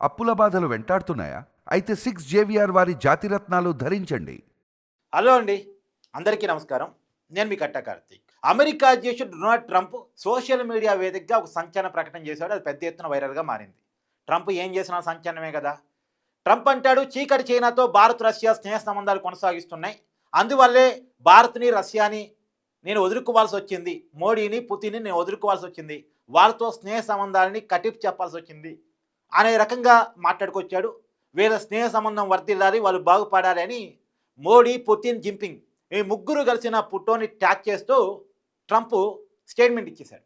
అప్పుల బాధలు వెంటాడుతున్నాయా? అయితే సిక్స్ జేవిఆర్ వారి జాతిరత్నాలు ధరించండి. హలో అండి. అందరికీ నమస్కారం. నేను మీ కట్ట కార్తీక్. అమెరికా అధ్యక్షుడు డొనాల్డ్ ట్రంప్ సోషల్ మీడియా వేదికగా ఒక సంచలన ప్రకటన చేశాడు. అది పెద్ద ఎత్తున వైరల్గా మారింది. ట్రంప్ ఏం చేసినా సంచలనమే కదా. ట్రంప్ అంటాడు చీకటి చైనాతో భారత్ రష్యా స్నేహ సంబంధాలు కొనసాగిస్తున్నాయి. అందువల్లే భారత్ని రష్యాని నేను వదులుకోవాల్సి వచ్చింది. మోడీని పుతిన్ని నేను వదులుకోవాల్సి వచ్చింది. వాళ్ళతో స్నేహ సంబంధాలని కటిప్ చెప్పాల్సి వచ్చింది. అనే రకంగా మాట్లాడుకొచ్చాడు. వీళ్ళ స్నేహ సంబంధం వర్దిల్లాలి వాళ్ళు బాగుపడాలి అని మోడీ పుతిన్ జింపింగ్ ఈ ముగ్గురు కలిసిన పుట్టోని ట్యాగ్ చేస్తూ ట్రంప్ స్టేట్మెంట్ ఇచ్చేశాడు.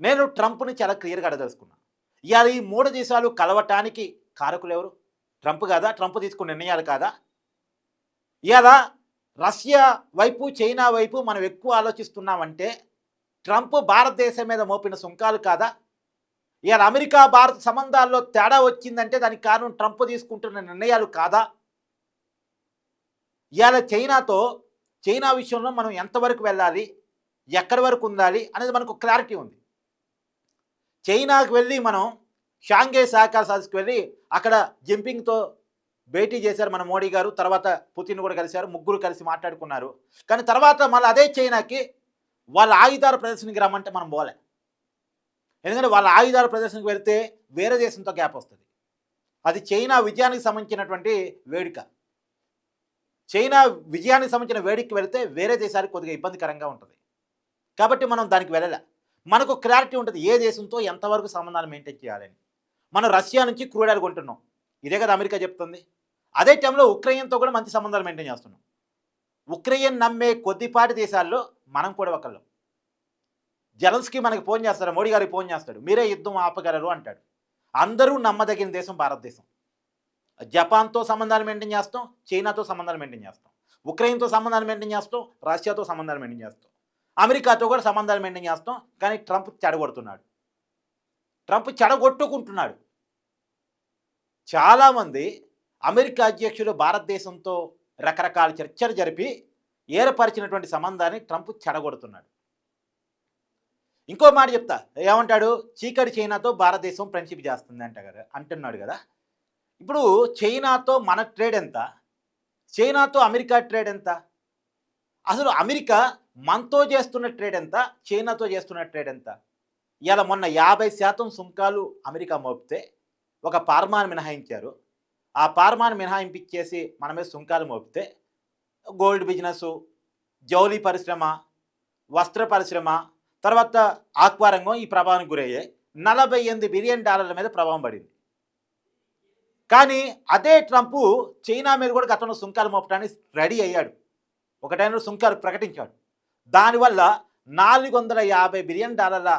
నేను ట్రంప్ని చాలా క్లియర్గా అడదలుచుకున్నాను ఇవాళ ఈ మూడు దేశాలు కలవటానికి కారకులు ఎవరు? ట్రంప్ కాదా? ట్రంప్ తీసుకున్న నిర్ణయాలు కాదా? ఇవాళ రష్యా వైపు చైనా వైపు మనం ఎక్కువ ఆలోచిస్తున్నామంటే ట్రంప్ భారతదేశం మీద మోపిన సుంకాలు కాదా? ఇవాళ అమెరికా భారత సంబంధాల్లో తేడా వచ్చిందంటే దానికి కారణం ట్రంప్ తీసుకుంటున్న నిర్ణయాలు కాదా? ఇవాళ చైనాతో చైనా విషయంలో మనం ఎంతవరకు వెళ్ళాలి? ఎక్కడి వరకు ఉండాలి? అనేది మనకు క్లారిటీ ఉంది. చైనాకు వెళ్ళి మనం షాంఘై సహకార సదస్సుకు వెళ్ళి అక్కడ జింపింగ్తో భేటీ చేశారు మన మోడీ గారు. తర్వాత పుతిన్ కూడా కలిశారు. ముగ్గురు కలిసి మాట్లాడుకున్నారు. కానీ తర్వాత మళ్ళీ అదే చైనాకి వాళ్ళ ఆయుధాల ప్రదర్శనకి రమ్మంటే మనం పోలే. ఎందుకంటే వాళ్ళ ఆయుధాల ప్రదర్శనకు వెళ్తే వేరే దేశంతో గ్యాప్ వస్తుంది. అది చైనా విజయానికి సంబంధించినటువంటి వేడుక. చైనా విజయానికి సంబంధించిన వేడికి వెళితే వేరే దేశానికి కొద్దిగా ఇబ్బందికరంగా ఉంటుంది. కాబట్టి మనం దానికి వెళ్ళలే. మనకు క్లారిటీ ఉంటుంది ఏ దేశంతో ఎంతవరకు సంబంధాలు మెయింటైన్ చేయాలని మనం రష్యా నుంచి క్రూడాలు కొంటున్నాం. ఇదే కదా అమెరికా చెప్తుంది. అదే టైంలో ఉక్రెయిన్తో కూడా మంచి సంబంధాలు మెయింటైన్ చేస్తున్నాం. ఉక్రెయిన్ నమ్మే కొద్దిపాటి దేశాల్లో మనం కూడా ఒకళ్ళు. జలన్స్కి మనకి ఫోన్ చేస్తాడు మోడీ గారికి ఫోన్ చేస్తాడు. మీరే యుద్ధం ఆపగలరు అంటాడు. అందరూ నమ్మదగిన దేశం భారతదేశం. జపాన్తో సంబంధాలు మెయింటైన్ చేస్తాం చైనాతో సంబంధాలు మెయింటైన్ చేస్తాం. ఉక్రెయిన్తో సంబంధాలు మెయింటైన్ చేస్తాం రష్యాతో సంబంధాలు మెయింటైన్ చేస్తాం. అమెరికాతో కూడా సంబంధాలు మెయింటైన్ చేస్తాం కానీ ట్రంప్ చెడగొడుతున్నాడు. ట్రంప్ చెడగొట్టుకుంటున్నాడు. చాలామంది అమెరికా అధ్యక్షుడు భారతదేశంతో రకరకాల చర్చలు జరిపి ఏర్పరిచినటువంటి సంబంధాన్ని ట్రంప్ చెడగొడుతున్నాడు. ఇంకో మాట చెప్తా. ఏమంటాడు? చీకటి చైనాతో భారతదేశం ఫ్రెండ్షిప్ చేస్తుంది అంట కదా అంటున్నాడు కదా. ఇప్పుడు చైనాతో మన ట్రేడ్ ఎంత? చైనాతో అమెరికా ట్రేడ్ ఎంత? అసలు అమెరికా మనతో చేస్తున్న ట్రేడ్ ఎంత? చైనాతో చేస్తున్న ట్రేడ్ ఎంత? ఇలా మొన్న యాభై శాతం సుంకాలు అమెరికా మోపితే ఒక పార్మాను మినహాయించారు. ఆ పార్మాను మినహాయింపించేసి మన మీద సుంకాలు మోపితే గోల్డ్ బిజినెస్ జౌలి పరిశ్రమ వస్త్ర పరిశ్రమ తర్వాత ఆక్వారంగం ఈ ప్రభావానికి గురయ్యాయి. నలభై ఎనిమిది బిలియన్ డాలర్ల మీద ప్రభావం పడింది. కానీ అదే ట్రంప్ చైనా మీద కూడా గతంలో సుంకాలు మోపడానికి రెడీ అయ్యాడు. ఒక టైంలో సుంకాలు ప్రకటించాడు. దానివల్ల నాలుగు వందల యాభై బిలియన్ డాలర్ల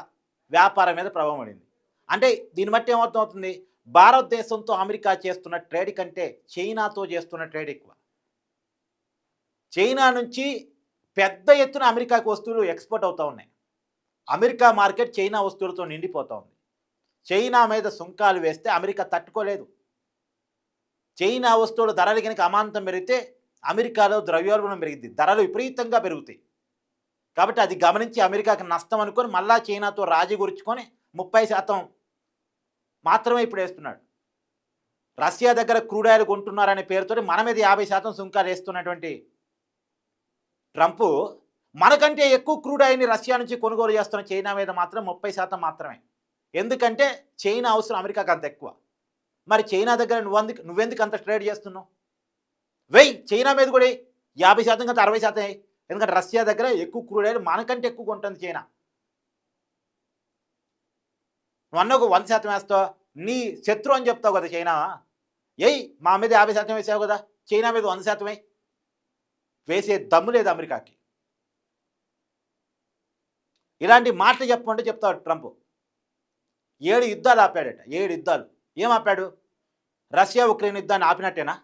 వ్యాపారం మీద ప్రభావం పడింది. అంటే దీన్ని బట్టి ఏమర్థం అవుతుంది భారతదేశంతో అమెరికా చేస్తున్న ట్రేడ్ కంటే చైనాతో చేస్తున్న ట్రేడ్ ఎక్కువ. చైనా నుంచి పెద్ద ఎత్తున అమెరికాకు వస్తువులు ఎక్స్పోర్ట్ అవుతూ ఉన్నాయి. అమెరికా మార్కెట్ చైనా వస్తువులతో నిండిపోతోంది చైనా మీద సుంకాలు వేస్తే అమెరికా తట్టుకోలేదు. చైనా వస్తువుల ధరలు కనుక అమాంతం పెరిగితే అమెరికాలో ద్రవ్యోల్బణం పెరిగింది ధరలు విపరీతంగా పెరుగుతాయి. కాబట్టి అది గమనించి అమెరికాకి నష్టం అనుకొని మళ్ళా చైనాతో రాజీ గురుచుకొని ముప్పై శాతం మాత్రమే ఇప్పుడు వేస్తున్నాడు. రష్యా దగ్గర క్రూడాయిలు కొంటున్నారనే పేరుతో మన మీద యాభై శాతం సుంకాలు వేస్తున్నటువంటి ట్రంప్ మనకంటే ఎక్కువ క్రూడ్ ఆయిల్ని రష్యా నుంచి కొనుగోలు చేస్తున్న చైనా మీద మాత్రం ముప్పై శాతం మాత్రమే. ఎందుకంటే చైనా అవసరం అమెరికాకి అంత ఎక్కువ. మరి చైనా దగ్గర నువ్వెందుకు నువ్వెందుకు అంత ట్రేడ్ చేస్తున్నావు? వెయ్యి చైనా మీద కూడా యాభై శాతం కంటే అరవై శాతం ఎందుకంటే రష్యా దగ్గర ఎక్కువ క్రూడ్ ఆయిల్ మనకంటే ఎక్కువ ఉంటుంది చైనా. నువ్వు అన్న ఒక వంద శాతం వేస్తావు? నీ శత్రు అని చెప్తావు కదా చైనా. ఏయ్ మా మీద యాభై శాతం వేసావు కదా? చైనా మీద వంద శాతం వేసే దమ్ము లేదు అమెరికాకి. ఇలాంటి మాటలు చెప్పమంటే చెప్తాడు ట్రంప్. ఏడు యుద్ధాలు ఆపాడట ఏడు యుద్ధాలు. ఏం ఆపాడు? రష్యా ఉక్రెయిన్ యుద్ధాన్ని ఆపినట్టేనా?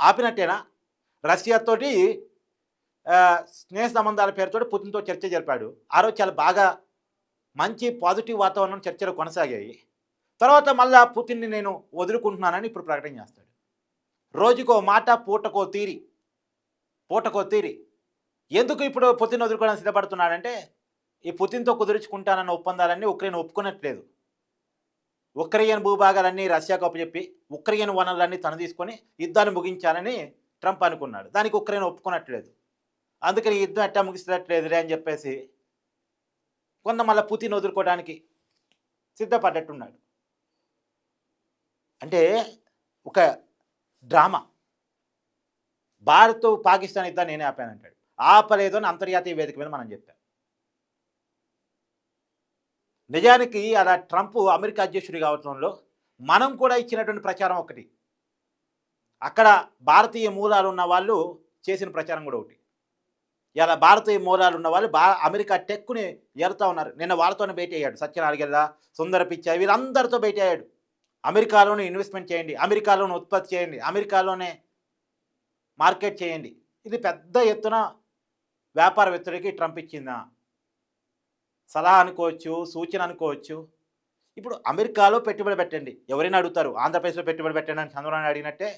ఆపినట్టేనా? రష్యాతోటి స్నేహ సంబంధాల పేరుతో పుతిన్తో చర్చ జరిపాడు. ఆ రోజు చాలా బాగా మంచి పాజిటివ్ వాతావరణం చర్చలు కొనసాగాయి. తర్వాత మళ్ళా పుతిన్ని నేను వదులుకుంటున్నానని ఇప్పుడు ప్రకటన చేస్తాడు. రోజుకో మాట పూటకో తీరి. పూటకో తీరి. ఎందుకు ఇప్పుడు పుతిన్ వదులుకోవడానికి సిద్ధపడుతున్నాడంటే ఈ పుతిన్తో కుదుర్చుకుంటానన్న ఒప్పందాలన్నీ ఉక్రెయిన్ ఒప్పుకున్నట్లేదు ఉక్రెయిన్ భూభాగాలన్నీ రష్యాకు అప్పచెప్పి ఉక్రెయిన్ వనరులన్నీ తను తీసుకొని యుద్ధాన్ని ముగించాలని ట్రంప్ అనుకున్నాడు. దానికి ఉక్రెయిన్ ఒప్పుకున్నట్లేదు అందుకని యుద్ధం ఎట్టా ముగిసినట్లేదులే అని చెప్పేసి కొంత మళ్ళీ పుతిన్ వదులుకోవడానికి సిద్ధపడ్డట్టున్నాడు. అంటే ఒక డ్రామా. భారత్ పాకిస్తాన్ యుద్ధాన్ని నేనే ఆపానంటాడు. ఆపలేదు అని అంతర్జాతీయ వేదిక మీద మనం చెప్పాం. నిజానికి అలా ట్రంప్ అమెరికా అధ్యక్షుడి కావడంలో మనం కూడా ఇచ్చినటువంటి ప్రచారం ఒకటి. అక్కడ భారతీయ మూలాలు ఉన్న వాళ్ళు చేసిన ప్రచారం కూడా ఒకటి. ఇలా భారతీయ మూలాలు ఉన్న వాళ్ళు బా అమెరికా టెక్కుని ఏరుతా ఉన్నారు. నిన్న వాళ్ళతోనే భేటీ అయ్యాడు. సత్యనారాయణ సుందర పిచ్చాయి వీళ్ళందరితో భేటీ అయ్యాడు. అమెరికాలోనే ఇన్వెస్ట్మెంట్ చేయండి. అమెరికాలోనే ఉత్పత్తి చేయండి. అమెరికాలోనే మార్కెట్ చేయండి. ఇది పెద్ద ఎత్తున వ్యాపారవేత్తలకి ట్రంప్ ఇచ్చిందా? సలహా అనుకోవచ్చు సూచన అనుకోవచ్చు. ఇప్పుడు అమెరికాలో పెట్టుబడి పెట్టండి. ఎవరైనా అడుగుతారు ఆంధ్రప్రదేశ్లో పెట్టుబడి పెట్టండి అని చంద్రబాబు నాయుడు అడిగినట్టే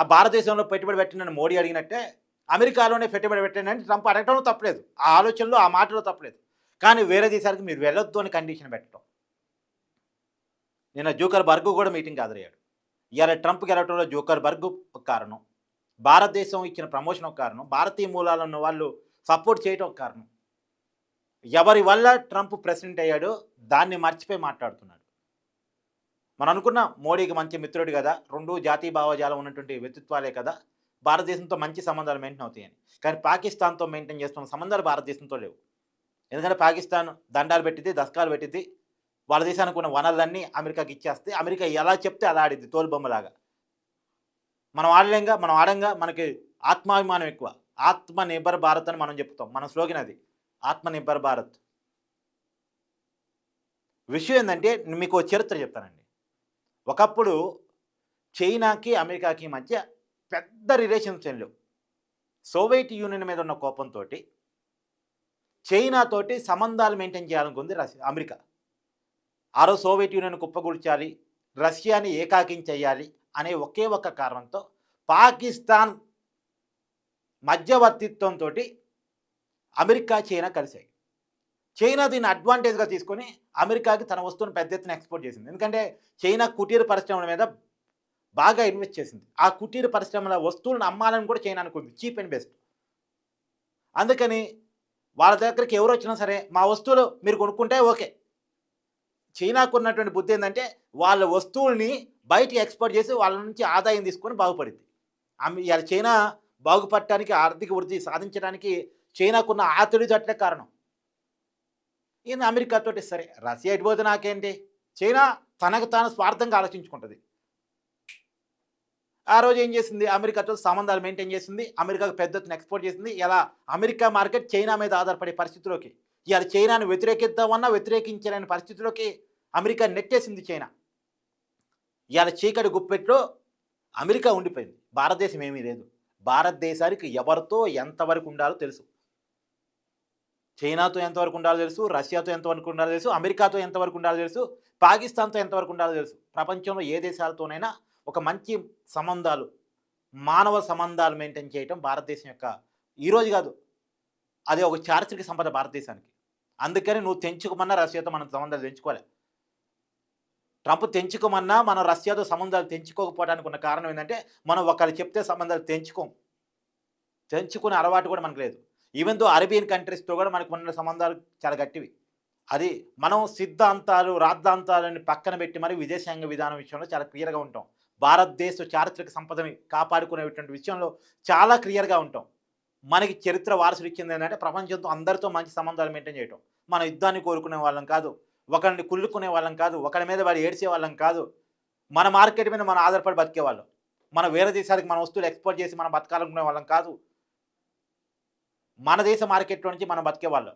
ఆ భారతదేశంలో పెట్టుబడి పెట్టండి అని మోడీ అడిగినట్టే అమెరికాలోనే పెట్టుబడి పెట్టండి అని ట్రంప్ అడగడంలో తప్పలేదు. ఆ ఆలోచనలో ఆ మాటలో తప్పలేదు. కానీ వేరే దేశానికి మీరు వెళ్ళొద్దు అని కండిషన్ పెట్టడం. నిన్న జోకర్ బర్గ్ కూడా మీటింగ్ హాజరయ్యాడు ఇవాళ ట్రంప్ గెలవడంలో జోకర్ బర్గ్ ఒక కారణం. భారతదేశం ఇచ్చిన ప్రమోషన్ ఒక కారణం. భారతీయ మూలాలు ఉన్న వాళ్ళు సపోర్ట్ చేయడం ఒక కారణం. ఎవరి వల్ల ట్రంప్ ప్రెసిడెంట్ అయ్యాడో దాన్ని మర్చిపోయి మాట్లాడుతున్నాడు. మనం అనుకున్న మోడీకి మంచి మిత్రుడు కదా రెండు జాతీయ భావజాలం ఉన్నటువంటి వ్యక్తిత్వాలే కదా భారతదేశంతో మంచి సంబంధాలు మెయింటైన్ అవుతాయని. కానీ పాకిస్తాన్తో మెయింటైన్ చేస్తున్న సంబంధాలు భారతదేశంతో లేవు. ఎందుకంటే పాకిస్తాన్ దండాలు పెట్టింది దశకాలు పెట్టింది వాళ్ళ దేశానికి ఉన్న వనరులన్నీ అమెరికాకి ఇచ్చేస్తే అమెరికా ఎలా చెప్తే అలా ఆడిద్ది తోలుబొమ్మలాగా. మనం ఆడలేంగా మనం ఆడంగా మనకి ఆత్మాభిమానం ఎక్కువ. ఆత్మ నిర్భర భారత్ అని మనం చెప్తాం. మన స్లోగన్ అది. ఆత్మ నిర్భర్ భారత్. విషయం ఏంటంటే మీకు చరిత్ర చెప్తానండి. ఒకప్పుడు చైనాకి అమెరికాకి మధ్య పెద్ద రిలేషన్స్ ఏం లేవు. సోవియట్ యూనియన్ మీద ఉన్న కోపంతో చైనాతోటి సంబంధాలు మెయింటైన్ చేయాలనుకుంది రష్యా అమెరికా. ఆ రోజు సోవియట్ యూనియన్ కుప్పగూల్చాలి రష్యాని ఏకాకించేయాలి అనే ఒకే ఒక్క కారణంతో పాకిస్తాన్ మధ్యవర్తిత్వంతో అమెరికా చైనా కలిసాయి చైనా దీన్ని అడ్వాంటేజ్గా తీసుకొని అమెరికాకి తన వస్తువును పెద్ద ఎత్తున ఎక్స్పోర్ట్ చేసింది. ఎందుకంటే చైనా కుటీర పరిశ్రమల మీద బాగా ఇన్వెస్ట్ చేసింది. ఆ కుటీర పరిశ్రమల వస్తువులను అమ్మాలని కూడా చైనా అనుకుంది. Cheap and best. అందుకని వాళ్ళ దగ్గరికి ఎవరు వచ్చినా సరే మా వస్తువులు మీరు కొనుక్కుంటే ఓకే. చైనాకు ఉన్నటువంటి బుద్ధి ఏంటంటే వాళ్ళ వస్తువుల్ని బయటికి ఎక్స్పోర్ట్ చేసి వాళ్ళ నుంచి ఆదాయం తీసుకొని బాగుపడింది. ఇవాళ చైనా బాగుపడటానికి ఆర్థిక వృద్ధి సాధించడానికి చైనాకున్న ఆతుడి తెలివితేటలే కారణం. ఈయన అమెరికాతోటి సరే రష్యా ఎటుపోతే నాకేంటి? చైనా తనకు తాను స్వార్థంగా ఆలోచించుకుంటుంది. ఆ రోజు ఏం చేసింది? అమెరికాతో సంబంధాలు మెయింటైన్ చేసింది. అమెరికాకు పెద్ద ఎక్స్పోర్ట్ చేసింది. ఇలా అమెరికా మార్కెట్ చైనా మీద ఆధారపడే పరిస్థితిలోకి ఇవాళ చైనాను వ్యతిరేకిద్దామన్నా వ్యతిరేకించలేని పరిస్థితిలోకి అమెరికా నెట్టేసింది చైనా. ఇవాళ చీకటి గుప్పెట్లో అమెరికా ఉండిపోయింది. భారతదేశం ఏమీ లేదు. భారతదేశానికి ఎవరితో ఎంతవరకు ఉండాలో తెలుసు. చైనాతో ఎంతవరకు ఉండాలో తెలుసు రష్యాతో ఎంతవరకు ఉండాలో తెలుసు అమెరికాతో ఎంతవరకు ఉండాలో తెలుసు పాకిస్తాన్తో ఎంతవరకు ఉండాలో తెలుసు. ప్రపంచంలో ఏ దేశాలతోనైనా ఒక మంచి సంబంధాలు మానవ సంబంధాలు మెయింటైన్ చేయటం భారతదేశం యొక్క ఈరోజు కాదు. అదే ఒక చారిత్రక సంపద భారతదేశానికి. అందుకని నువ్వు తెంచుకోమన్నా రష్యాతో మనం సంబంధాలు తెంచుకోలే. ట్రంప్ తెంచుకోమన్నా మనం రష్యాతో సంబంధాలు తెంచుకోకపోవడానికి ఉన్న కారణం ఏంటంటే మనం ఒకళ్ళు చెప్తే సంబంధాలు తెంచుకోం. తెంచుకునే అలవాటు కూడా మనకు లేదు. ఈవెన్ దో అరేబియన్ కంట్రీస్తో కూడా మనకు ఉన్న సంబంధాలు చాలా గట్టివి. అది మనం సిద్ధాంతాలు రాద్ధాంతాలని పక్కన పెట్టి మరి విదేశాంగ విధానం విషయంలో చాలా క్లియర్గా ఉంటాం. భారతదేశ చారిత్రక సంపదని కాపాడుకునేటువంటి విషయంలో చాలా క్లియర్గా ఉంటాం. మనకి చరిత్ర వారసులు ఇచ్చింది ఏంటంటే ప్రపంచంతో అందరితో మంచి సంబంధాలు మెయింటైన్ చేయటం. మన యుద్ధాన్ని కోరుకునే వాళ్ళం కాదు. ఒకరిని కుళ్ళుకునే వాళ్ళం కాదు. ఒకరి మీద వాడు ఏడ్చే వాళ్ళం కాదు. మన మార్కెట్ మీద మనం ఆధారపడి బతికే వాళ్ళం మన వేరే దేశాలకు మన వస్తువులు ఎక్స్పోర్ట్ చేసి మనం బతకాలనుకునే వాళ్ళం కాదు. మన దేశ మార్కెట్లో నుంచి మనం బతికేవాళ్ళం.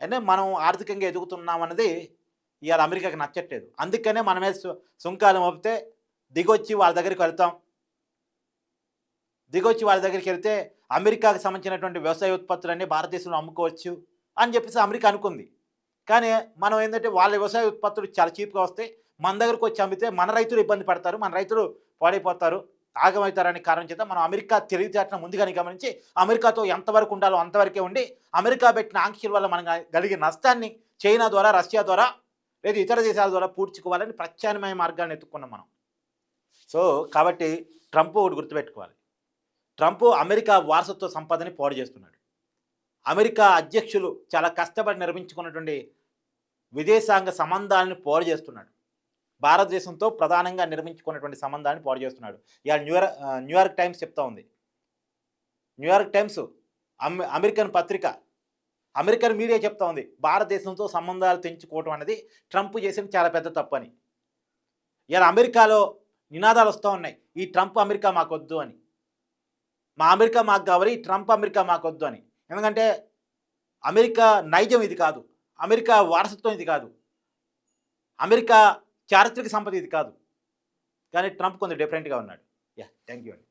అంటే మనం ఆర్థికంగా ఎదుగుతున్నాం అన్నది ఇవాళ అమెరికాకి నచ్చట్లేదు. అందుకనే మన మీద సు- సుంకాలు మోపితే దిగొచ్చి వాళ్ళ దగ్గరికి వెళ్తాం. దిగొచ్చి వాళ్ళ దగ్గరికి వెళ్తే అమెరికాకి సంబంధించినటువంటి వ్యవసాయ ఉత్పత్తులన్నీ భారతదేశంలో అమ్ముకోవచ్చు అని చెప్పేసి అమెరికా అనుకుంది. కానీ మనం ఏంటంటే వాళ్ళ వ్యవసాయ ఉత్పత్తులు చాలా చీప్గా వస్తాయి. మన దగ్గరకు వచ్చి అమ్మితే మన రైతులు ఇబ్బంది పడతారు. మన రైతులు పాడైపోతారు. ఆగమవుతారనే కారణం చేత మనం అమెరికా తెలివితేటను ముందుగానే గమనించి అమెరికాతో ఎంతవరకు ఉండాలో అంతవరకే ఉండి అమెరికా పెట్టిన ఆంక్షల వల్ల మనం కలిగే నష్టాన్ని చైనా ద్వారా రష్యా ద్వారా లేదు ఇతర దేశాల ద్వారా పూడ్చుకోవాలని ప్రత్యామ్నాయ మార్గాన్ని ఎత్తుకున్నాం మనం. సో కాబట్టి ట్రంప్ ఒకటి గుర్తుపెట్టుకోవాలి. ట్రంప్ అమెరికా వారసత్వ సంపదని పోడు చేస్తున్నాడు. అమెరికా అధ్యక్షులు చాలా కష్టపడి నిర్మించుకున్నటువంటి విదేశాంగ సంబంధాలను పోరు చేస్తున్నాడు. భారతదేశంతో ప్రధానంగా నిర్మించుకున్నటువంటి సంబంధాన్ని పాడు చేస్తున్నాడు. ఇవాళ న్యూయార్క్ న్యూయార్క్ టైమ్స్ చెప్తా ఉంది. న్యూయార్క్ టైమ్స్ అమె అమెరికన్ పత్రిక అమెరికన్ మీడియా చెప్తా ఉంది. భారతదేశంతో సంబంధాలు తెంచుకోవటం అనేది ట్రంప్ చేసిన చాలా పెద్ద తప్పు అని ఇలా అమెరికాలో నినాదాలు వస్తూ ఉన్నాయి. ఈ ట్రంప్ అమెరికా మాకొద్దు అని. మా అమెరికా మాకు కావాలి ట్రంప్ అమెరికా మాకొద్దు అని. ఎందుకంటే అమెరికా నైజం ఇది కాదు. అమెరికా వారసత్వం ఇది కాదు. అమెరికా చారిత్రక సంపద ఇది కాదు. కానీ ట్రంప్ కొంచెం డిఫరెంట్గా ఉన్నాడు. యా థ్యాంక్ యూ అండి.